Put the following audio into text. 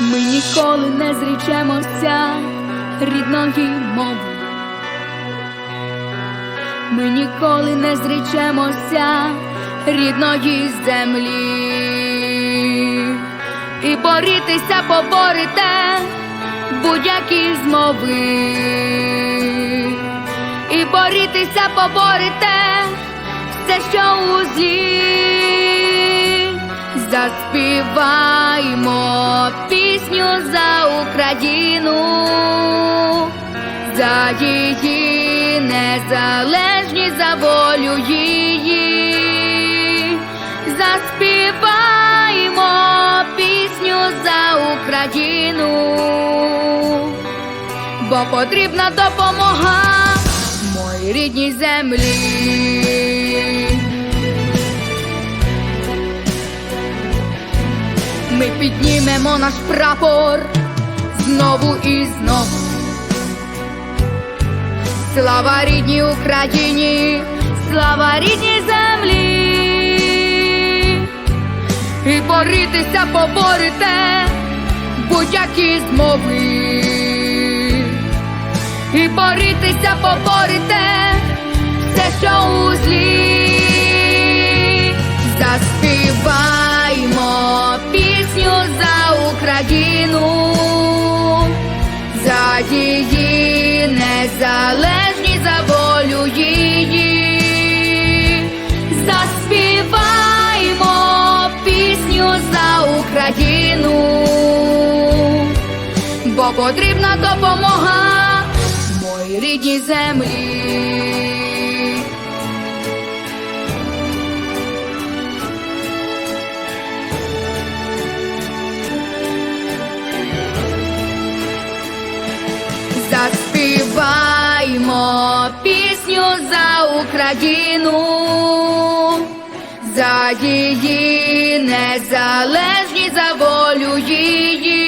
ніколи не зрічемося рідної мови. Ми ніколи не зрічемося рідної землі. І борітися поборете будь-які змови. І борітися поборете все, що у злі. Заспіваймо її незалежність, за волю її. Заспіваймо пісню за Україну, бо потрібна допомога моїй рідній землі. Ми піднімемо наш прапор знову і знову. Слава рідній Україні, слава рідній землі. І борітися поборете будь-які змови. І борітися поборете все, що у злі. Заспіваймо пісню за Україну, потрібна допомога моїй рідній землі. Заспіваймо пісню за Україну, за її незалежність, за волю її.